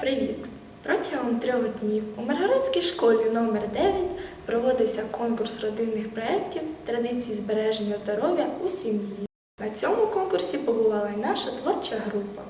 Привіт! Протягом трьох днів у Миргородській школі номер 9 проводився конкурс родинних проєктів традиції збереження здоров'я у сім'ї. На цьому конкурсі побувала й наша творча група.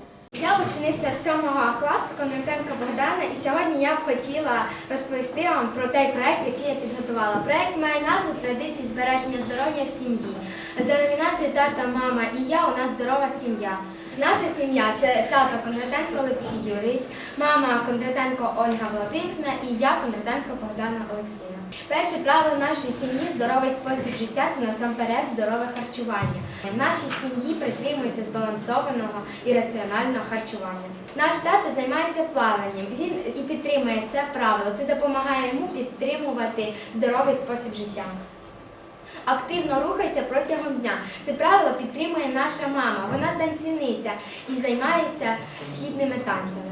Я учениця 7 класу Конотенка Богдана, і сьогодні я б хотіла розповісти вам про той проект, який я підготувала. Проект має назву Традиції збереження здоров'я в сім'ї. За номінацією Тата, мама і я у нас здорова сім'я. Наша сім'я це тато Кондратенко Олексій Юрійович, мама Кондратенко Ольга Володимирівна і я Кондратенко Богдана Олексійовна. Перше правило нашої сім'ї здоровий спосіб життя це насамперед здорове харчування. В нашій сім'ї притримується збалансованого і раціонального харчування. Наш тато займається плаванням. Він і підтримує це правило. Це допомагає йому підтримувати здоровий спосіб життя. Активно рухайся протягом дня. Це правило підтримує наша мама. Вона танцівниця і займається східними танцями.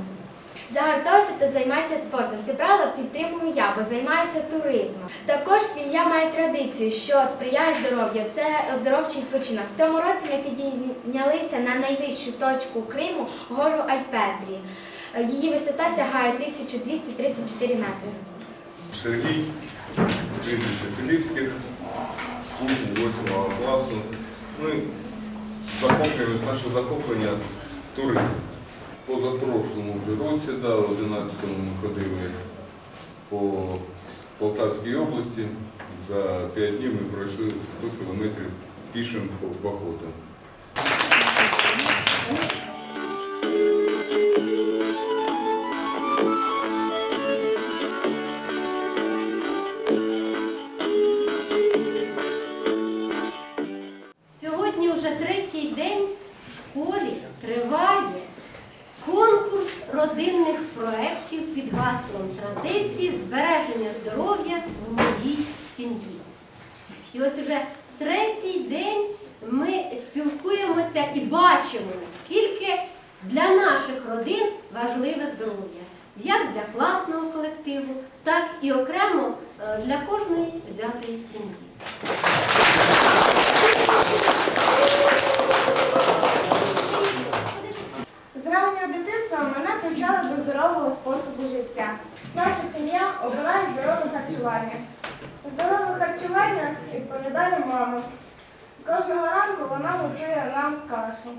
Загартовся та займайся спортом. Це правило підтримую я, бо займаюся туризмом. Також сім'я має традицію, що сприяє здоров'ю. Це оздоровчий відпочинок. В цьому році ми піднялися на найвищу точку Криму гору Альпетрі. Її висота сягає 1234 метри. Сергій, прізвище Філіпських, учень 8 класу. Ми захоплюємось, наше захоплення туризм. Позапрошлому вже році, да, в 11-му ми ходили по Полтавській області. За 5 днів ми пройшли 100 кілометрів пішим походом. Родинних проєктів під гаслом традиції збереження здоров'я в моїй сім'ї. І ось уже третій день ми спілкуємося і бачимо, наскільки для наших родин важливе здоров'я. Як для класного колективу, так і окремо е, для кожної взятої сім'ї. З раннього дитинства мене привчали до здорового способу життя. Наша сім'я обирає здорове харчування. Здорове харчування відповідає мама. Кожного ранку вона готує нам кашу.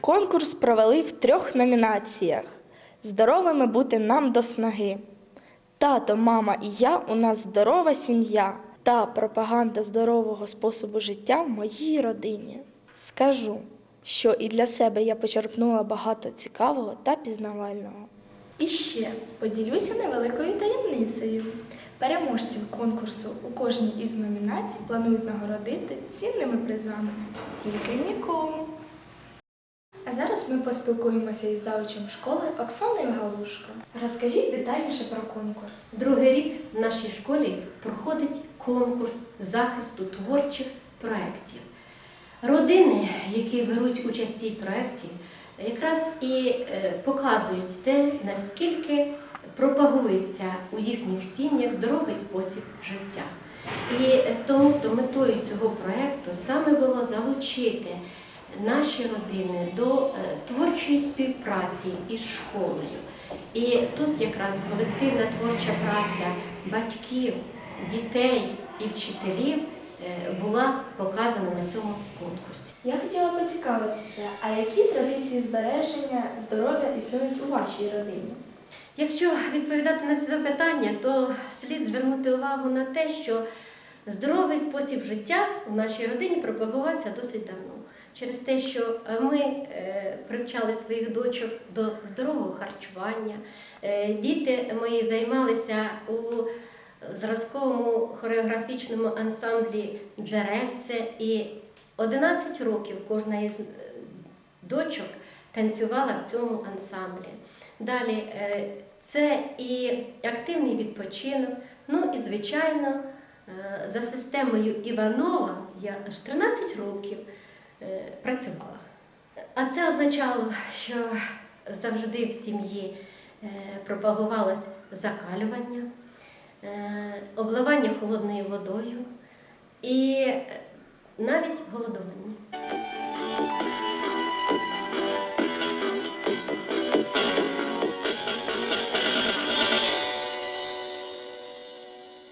Конкурс провели в трьох номінаціях: Здоровими бути нам до снаги. Тато, мама і я у нас здорова сім'я та пропаганда здорового способу життя в моїй родині. Скажу, що і для себе я почерпнула багато цікавого та пізнавального. І ще поділюся невеликою таємницею. Переможців конкурсу у кожній із номінацій планують нагородити цінними призами, тільки нікому. Ми поспілкуємося із заучем школи Оксаною Галушко. Розкажіть детальніше про конкурс. Другий рік в нашій школі проходить конкурс захисту творчих проєктів. Родини, які беруть участь в цій проєкті, якраз і е, показують те, наскільки пропагується у їхніх сім'ях здоровий спосіб життя. І е, тому то метою цього проєкту саме було залучити наші родини до е, творчої співпраці із школою. І тут якраз колективна творча праця батьків, дітей і вчителів е, була показана на цьому конкурсі. Я хотіла поцікавитися, а які традиції збереження здоров'я існують у вашій родині? Якщо відповідати на це запитання, то слід звернути увагу на те, що здоровий спосіб життя в нашій родині пропагувався досить давно. Через те, що е, ми е, привчали своїх дочок до здорового харчування, Е, діти мої займалися у зразковому хореографічному ансамблі Джерельце і 11 років кожна із дочок танцювала в цьому ансамблі. Далі це і активний відпочинок, ну і, звичайно, за системою Іванова я аж 13 років працювала. А це означало, що завжди в сім'ї е, пропагувалось закалювання, е, обливання холодною водою і е, навіть голодування.